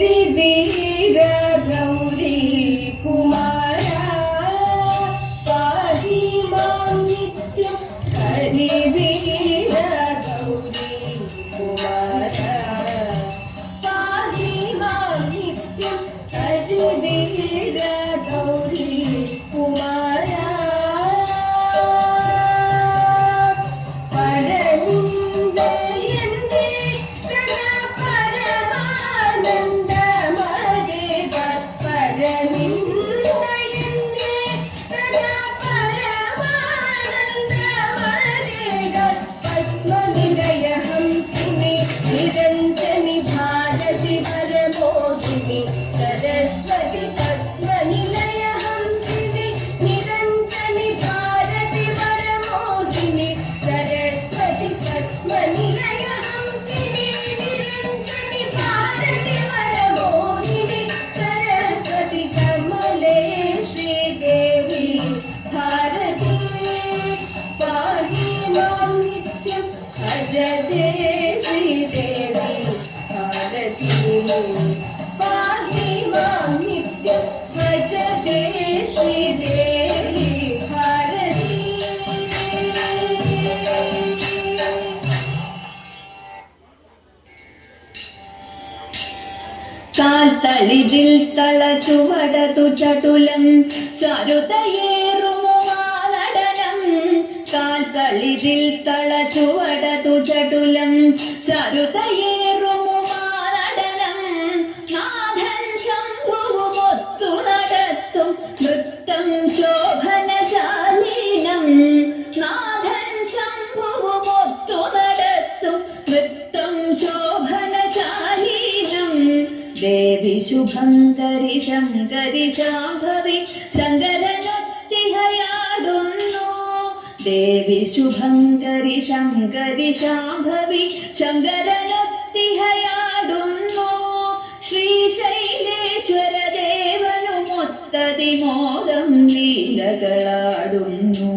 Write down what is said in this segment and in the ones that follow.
ಿ ಗೌರಿ ಕುಮಾರ കാൽത്തളിരിൽ തള ചുവടതു ചടുലം ചരുതയേറുമാനടനം കാൽ കാൽത്തളിരിൽ തള ചുവടതു ചടുലം ചരുതയേറുമോ ശുഭങ്കരി ശങ്കരി ശാംഭവി ശങ്കരനത്തിഹയാടുന്നു. ശ്രീശൈലേശ്വര ദേവനുമൊത്തതി മോദം ലീലകളാടുന്നു.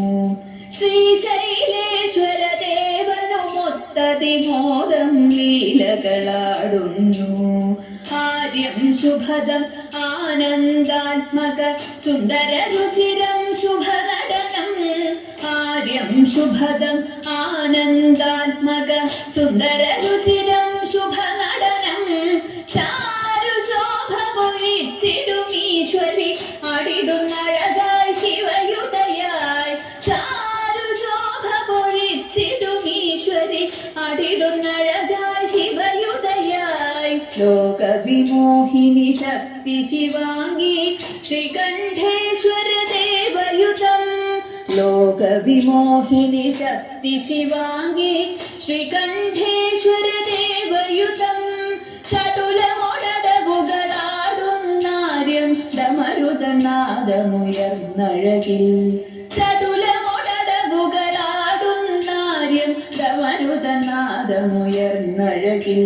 ശ്രീശൈലേശ്വര ദേവനുമൊത്തതി മോദം ലീലകളാടുന്നു. ആദ്യം ശുഭദം ആനന്ദാത്മക സുന്ദര രുചിരം ശുഭദം ആനന്ദാത്മക സുന്ദര രുചിരം ശുഭനടനം. ചാരു ശോഭ പൊഴിച്ചിടുമീശ്വരി അടിടുന്നഴകായി ശിവയുതയായി ചാരു ശോഭ പൊഴിച്ചിടുമീശ്വരി അടിടുന്നഴകായി ശിവയുതയായി ലോകവിമോഹിനി ശക്തി ശിവാംഗി ശ്രീകണ്ഠേശ്വര ലോകവിമോഹിനി ശക്തി ശിവാംഗി ശ്രീകണ്ഠേശ്വര ദേവയുതം ചടുലമൊടകുകളാടുന്നാര്യം ഡമരുതനാദമുയർന്നഴകിൽ ചടുലമൊടകുകളാടുന്നാര്യം ഡമരുതനാദമുയർന്നഴകിൽ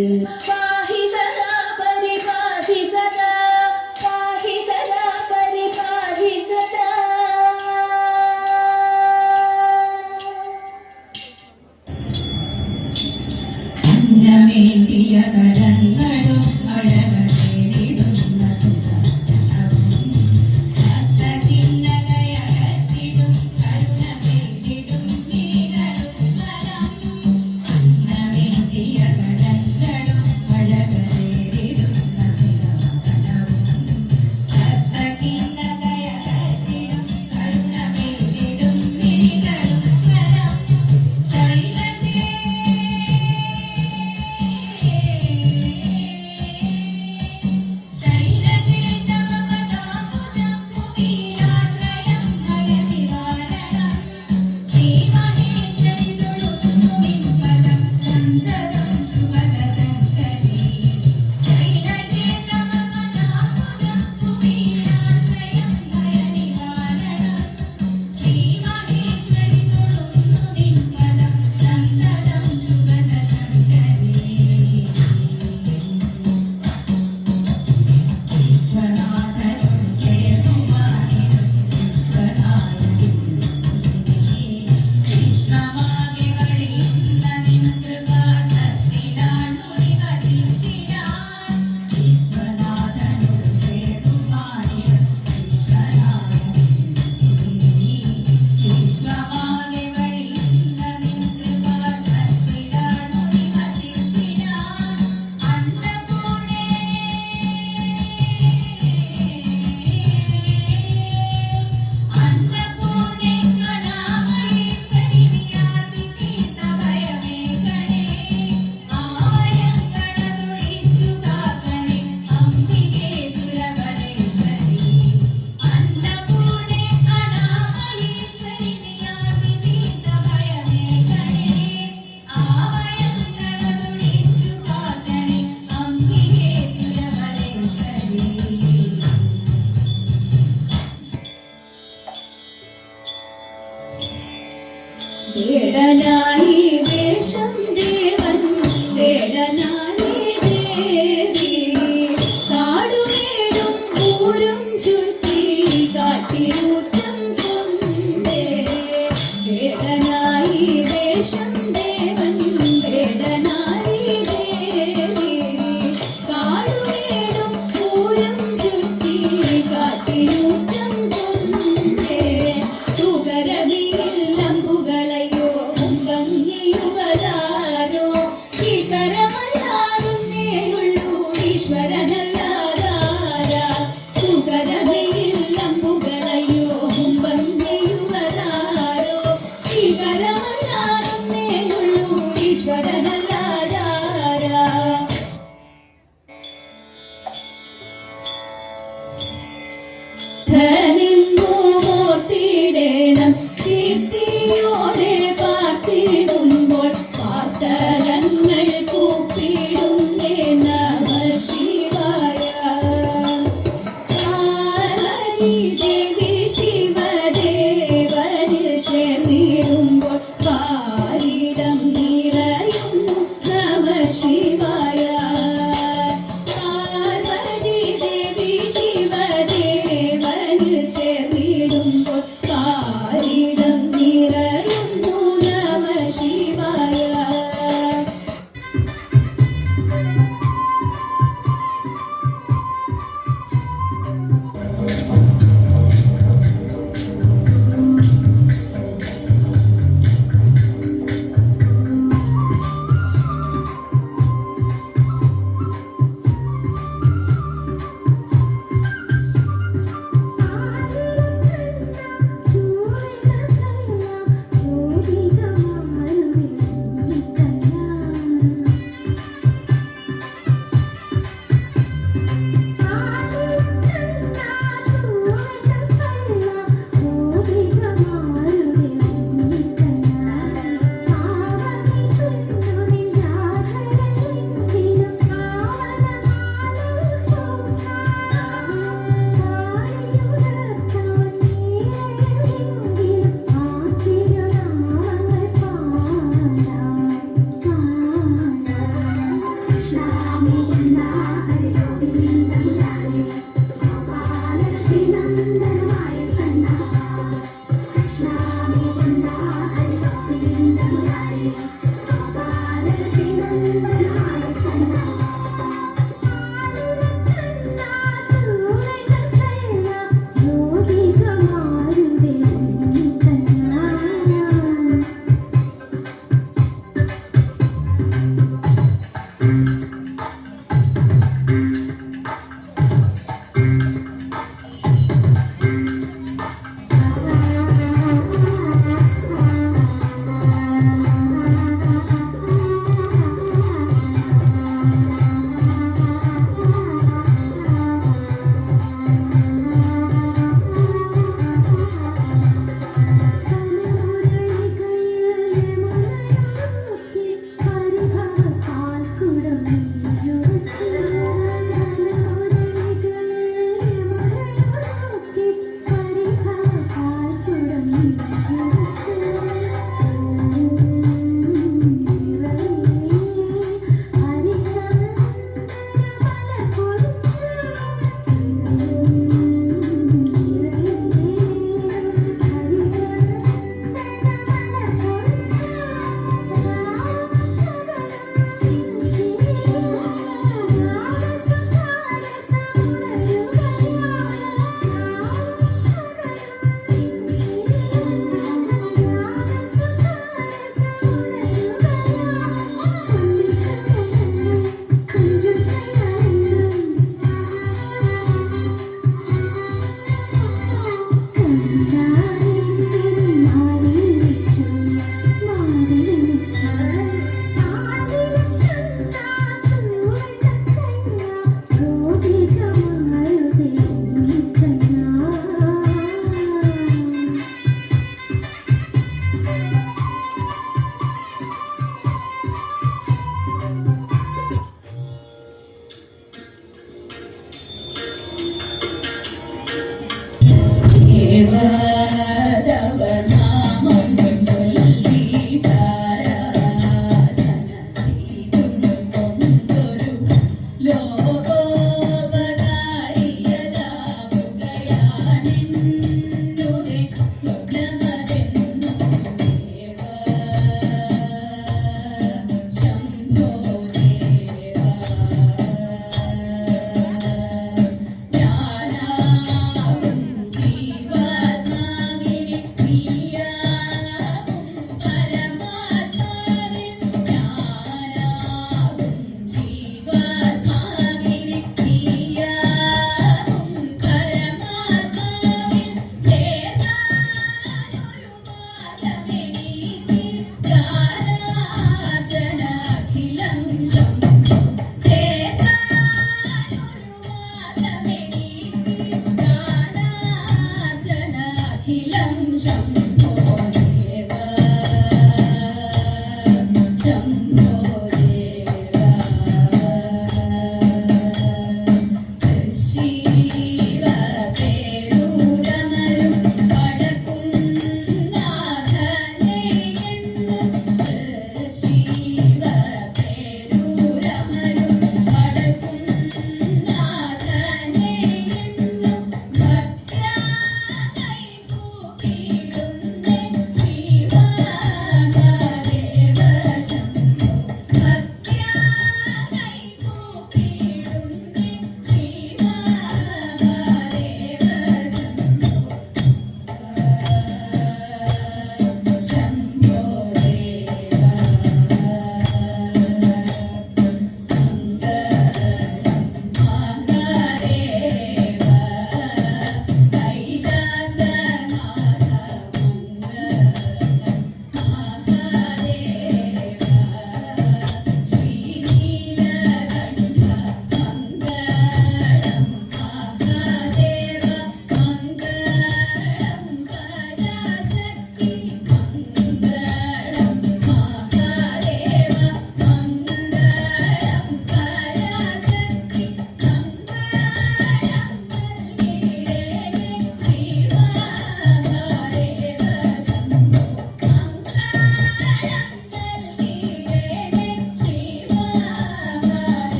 Lần.